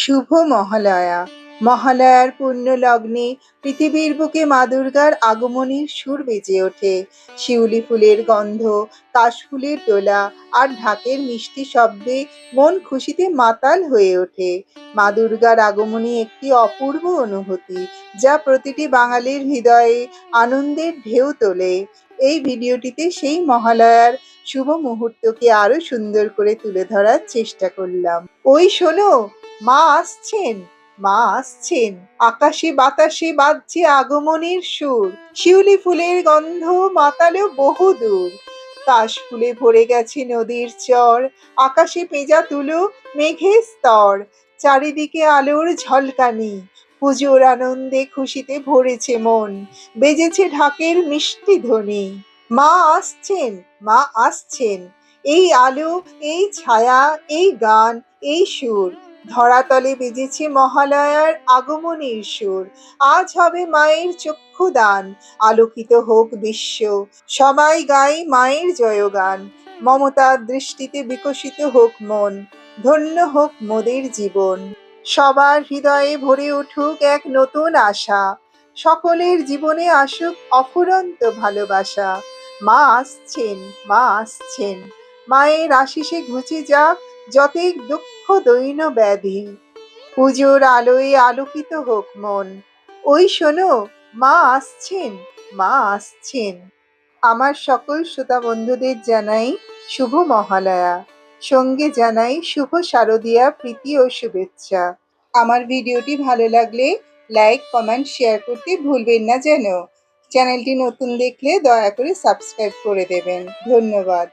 শুভ মহালয়া। মহালয়ার পূর্ণ লগ্নে পৃথিবীর বুকে মা দুর্গার আগমনীর সুর বেজে ওঠে। শিউলি ফুলের গন্ধ কাশফুলের দোলা আর ঢাকের মিষ্টি শব্দে মন খুশিতে মাতাল হয়ে ওঠে। মা দুর্গার আগমনী একটি অপূর্ব অনুভূতি, যা প্রতিটি বাঙালির হৃদয়ে আনন্দের ঢেউ তোলে। এই ভিডিওটিতে সেই মহালয়ার শুভ মুহূর্তকে আরও সুন্দর করে তুলে ধরার চেষ্টা করলাম। ওই শোনো! মা আসছেন মা আসছেন আকাশে বাতাসে বাজছে আগমনের সুর। শিউলি ফুলের গন্ধ মাতালেও বহু দূর। কাশ ফুলে ভরে গেছে নদীর চর। আকাশে পেঁজা তুলো মেঘের স্তর। চারিদিকে আলোর ঝলকানি। পুজোর আনন্দে খুশিতে ভরেছে মন। বেজেছে ঢাকের মিষ্টি ধ্বনি। মা আসছেন মা আসছেন। এই আলো, এই ছায়া, এই গান, এই সুর। ধরাতলে বেজেছে মহালয়ার আগমনীর সুর। আজ হবে মায়ের চক্ষুদান, আলোকিত হোক বিশ্ব। সবাই গাই মায়ের জয়গান মমতার দৃষ্টিতে বিকশিত হোক মন, ধন্য হোক মোদের জীবন। সবার হৃদয়ে ভরে উঠুক এক নতুন আশা, সকলের জীবনে আসুক অফুরন্ত ভালোবাসা। মা আসছেন মা আসছেন, মায়ের আশিসে ঘুচে যাক যতেক দুঃখ দৈন ব্যাধি, পুজোর আলোয় আলোকিত হোক মন। ওই শোনো, মা আসছেন মা আসছেন। আমার সকল শ্রোতা বন্ধুদের জানাই শুভ মহালয়া। সঙ্গে জানাই শুভ শারদীয়া প্রীতি ও শুভেচ্ছা। আমার ভিডিওটি ভালো লাগলে লাইক, কমেন্ট, শেয়ার করতে ভুলবেন না যেন। চ্যানেলটি নতুন দেখলে দয়া করে সাবস্ক্রাইব করে দেবেন। ধন্যবাদ।